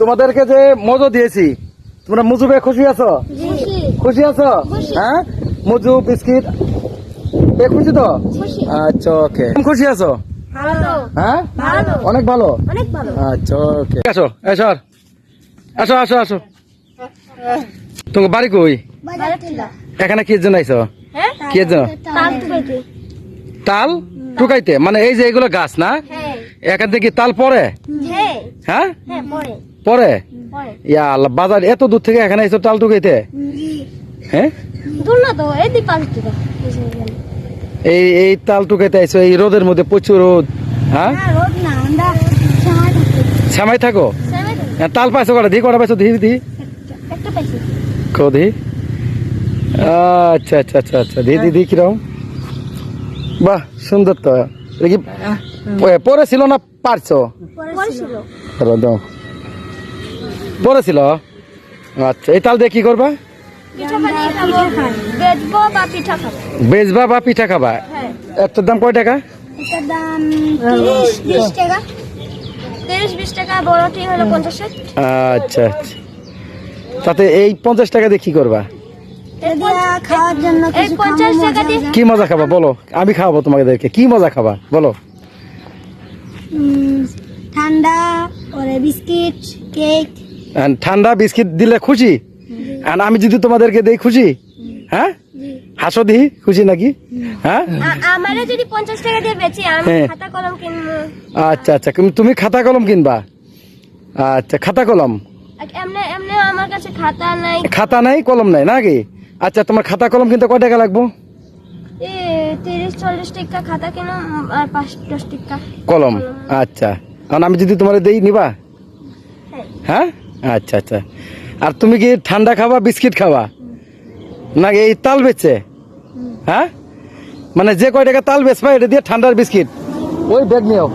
তোমাদেরকে যে মজু দিয়েছি তোমরা মজু পেয়ে খুশি আছো? খুশি আছো? হ্যাঁ? মুজু বিস্কিট পেয়ে খুশি তো? আচ্ছা ওকে। খুশি আছো? হ্যাঁ? অনেক ভালো? আচ্ছা ওকে। আসো এসো। আসো আসো আসো। তোমার বাড়ি কই? এখানে কি জন্য আইছো? হ্যাঁ? কি জন্য? তাল টুকাইতে? মানে এই যে এগুলো গাছ না? হ্যাঁ। এখান থেকে তাল পরে হ্যাঁ। হ্যাঁ? পরে? পরে। পরে ইয়া আল্লাহ, বাজার এত দূর থেকে এখানে এসো তাল টুকাইতে হ্যাঁ? দূর না তো এই এই এই তাল টুকাইতে আইসো এই রোদের মধ্যে প্রচুর রোদ হ্যাঁ? হ্যাঁ সামাই থাকো। হ্যাঁ, তাল পাইছো কটা? দি কটা পাইছো? দি দি। একটা পাইছি। কো দি। আচ্ছা আচ্ছা আচ্ছা আচ্ছা দি দি দি কিরম? বাহ সুন্দর তো। এটা কি প- পরেছিল না পারছ? পরে ছিল। দাও, পরেছিল আচ্ছা এই তাল দিয়ে কি করবা? পিঠা বানিয়ে খাব? বেচবো বা পিঠা বেচবা বা পিঠা খাবা? হ্যাঁ। একটার দাম কয় টাকা? আচ্ছা আচ্ছা। তাতে এই পঞ্চাশ টাকা দিয়ে কি করবা? কি মজা খাবা? বলো আমি খাওয়াবো তোমাদেরকে। কি মজা খাবা? বলো। ঠান্ডা বিস্কিট কেক। ঠান্ডা বিস্কিট দিলে খুশি? আর আমি যদি তোমাদেরকে দেই খুশি? হ্যাঁ? হাসো দিই খুশি নাকি? হ্যাঁ? আমারে যদি পঞ্চাশ টাকা দিয়ে বেচি আমি হ্যাঁ। খাতা কলম কিনবো। আচ্ছা আচ্ছা তুমি- তুমি খাতা কলম কিনবা? আচ্ছা খাতা কলম? আর এমনি এমনি আমার কাছে খাতা নাই। খাতা নাই কলম নাই নাকি? আচ্ছা তোমার খাতা কলম কিনতে কয় টাকা লাগবো? খাতা আর কলম আচ্ছা। কারণ আমি যদি তোমার দেই নিবা? হ্যাঁ। হ্যাঁ? আচ্ছা আচ্ছা। আর তুমি কি ঠান্ডা খাবা বিস্কিট খাবা? নাকি এই তাল বেচছে হ্যাঁ? মানে যে কয় টাকা তাল বেচবা এটা দিয়ে ঠান্ডার বিস্কিট। ওই ব্যাগ নিও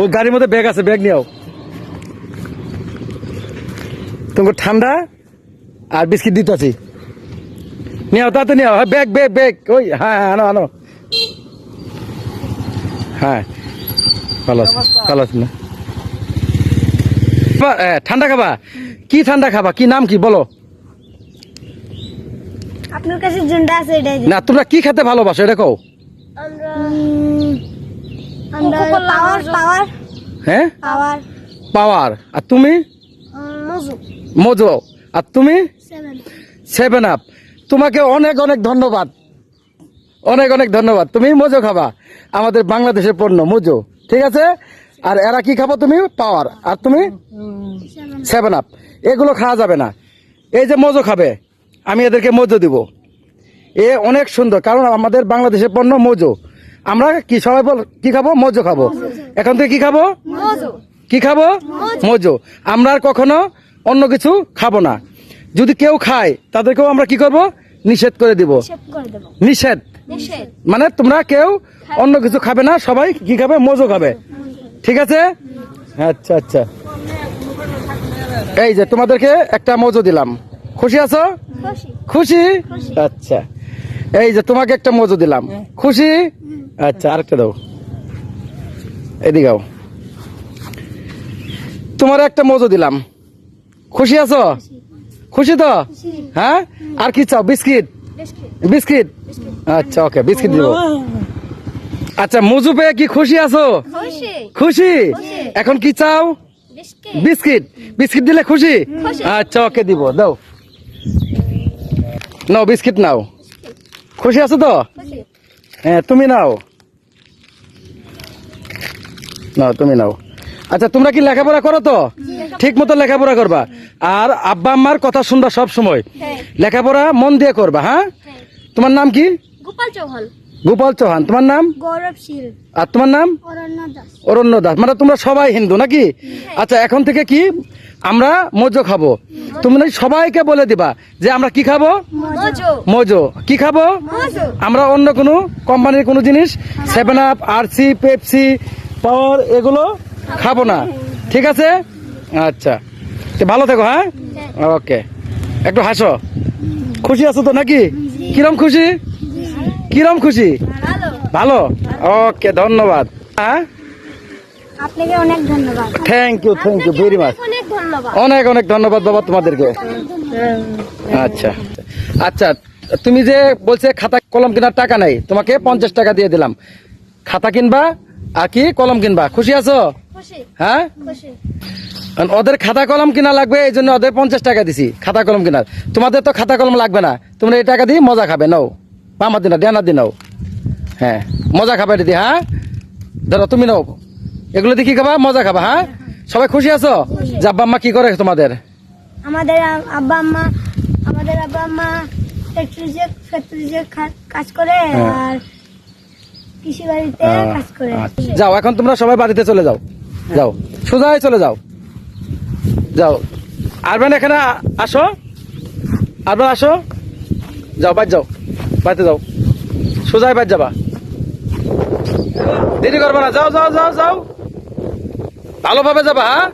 ওই গাড়ির মধ্যে ব্যাগ আছে ব্যাগ নিও তোমাকে ঠান্ডা আর বিস্কিট দিতে আছি নিও তাতে নিও হ্যাঁ ব্যাগ ব্যাগ ব্যাগ। ওই হ্যাঁ হ্যাঁ আনো আনো। হ্যাঁ। ভালো আছে ভালো আছে না? বা- ঠান্ডা খাবা? কি ঠান্ডা খাবা? কি নাম কি? বলো। আপনার কাছে জুন্ডা আছে এটাই না তোমরা কি খেতে ভালোবাসো এটা কও। আমরা আমরা পাওয়ার পাওয়ার। হ্যাঁ পাওয়ার। পাওয়ার। আর তুমি? মজু মজো। আর তুমি? সেভেন সেভেন আপ তোমাকে অনেক অনেক ধন্যবাদ। অনেক অনেক ধন্যবাদ। তুমি মজো খাবা। আমাদের বাংলাদেশের পণ্য মজো। ঠিক আছে? আর এরা কি খাব তুমি? পাওয়ার আর তুমি? সেভেন আপ এগুলো খাওয়া যাবে না। এই যে মজো খাবে আমি এদেরকে মজো দিব। এ অনেক সুন্দর কারণ আমাদের বাংলাদেশের পণ্য মজো। আমরা কি সবাই বল কি খাব? মজো খাব। এখন থেকে কি খাব? কি খাব? মজো। আমরা আর কখনো অন্য কিছু খাব না। যদি কেউ খায় তাদেরকেও আমরা কি করব? নিষেধ করে দিব। নিষেধ। মানে তোমরা কেউ অন্য কিছু খাবে না সবাই কি খাবে? মজো খাবে। ঠিক আছে? আচ্ছা আচ্ছা। এই যে তোমাদেরকে একটা মজো দিলাম। খুশি আছো? খুশি। খুশি? আচ্ছা। এই যে তোমাকে একটা মজো দিলাম। খুশি? আচ্ছা আরেকটা দাও। এদিকেও তোমার একটা মজো দিলাম। খুশি আছো? খুশি। তো? হ্যাঁ? আর কি চাও? বিস্কিট? বিস্কিট। আচ্ছা ওকে বিস্কিট দিব। আচ্ছা মজু পেয়ে কি খুশি আছো? খুশি। এখন কি চাও? বিস্কিট। বিস্কিট। দিলে খুশি। আচ্ছা ওকে দিব দাও। নাও বিস্কিট নাও। খুশি আছো তো? হ্যাঁ তুমি নাও। নাও তুমি নাও। আচ্ছা তোমরা কি লেখাপড়া করো তো? ঠিক মতো লেখাপড়া করবা। আর আব্বা আম্মার কথা শুনবা সব সময়। হ্যাঁ। লেখাপড়া মন দিয়ে করবা হ্যাঁ? হ্যাঁ। তোমার নাম কি? গোপাল চৌহান। গোপাল চৌহান তোমার নাম? গৌরব শীল। আর তোমার নাম? অরণ্য দাস। মানে তোমরা সবাই হিন্দু নাকি? আচ্ছা এখন থেকে কি? আমরা মজো খাব। তোমরা সবাইকে বলে দিবা যে আমরা কি খাব? মজু। মজো। কি খাব? আমরা অন্য কোনো কোম্পানির কোনো জিনিস Seven Up RC Pepsi power এগুলো খাব না। ঠিক আছে? আচ্ছা। তো ভালো থেকো হ্যাঁ। ওকে। একটু হাসো। খুশি আছো তো নাকি? কিরম খুশি? কিরম খুশি? ভালো। ওকে ধন্যবাদ। হ্যাঁ? আপনাকে অনেক ধন্যবাদ। Thank you thank you very much অনেক অনেক ধন্যবাদ বাবা তোমাদেরকে। আচ্ছা। আচ্ছা তুমি যে বলছে খাতা কলম কেনার টাকা নাই তোমাকে পঞ্চাশ টাকা দিয়ে দিলাম। খাতা কিনবা আর কি কলম কিনবা। খুশি আছো? হ্যাঁ? ওদের খাতা কলম কিনা লাগবে এই জন্য ওদের পঞ্চাশ টাকা দিছি খাতা কলম কেনার। তোমাদের তো খাতা কলম লাগবে না তোমরা এই টাকা দিয়ে মজা খাবে নাও। আমার দিন ডেনার দিন হ্যাঁ মজা খাবে দিদি হ্যাঁ? ধরো তুমি নাও। এগুলো দিয়ে কি খাবা? মজা খাবা হ্যাঁ? সবাই খুশি আছো? যে আব্বা আম্মা কি করে তোমাদের? আমাদের আব্বা আম্মা আমাদের আব্বা আম্মা ফ্যাক্টরিতে ফ্যাক্টরিতে কাজ করে হ্যাঁ। আর কৃষি বাড়িতে কাজ করে। আচ্ছা। যাও এখন তোমরা সবাই বাড়িতে চলে যাও। যাও। সোজাই চলে যাও। যাও। আরবেন এখানে আসো। আরবেন আসো। যাও বাদ যাও। বাড়িতে যাও। সোজাই বাইর যাবা। দেরি করবা না, যাও যাও যাও যাও। ভালোভাবে যাবা হ্যাঁ?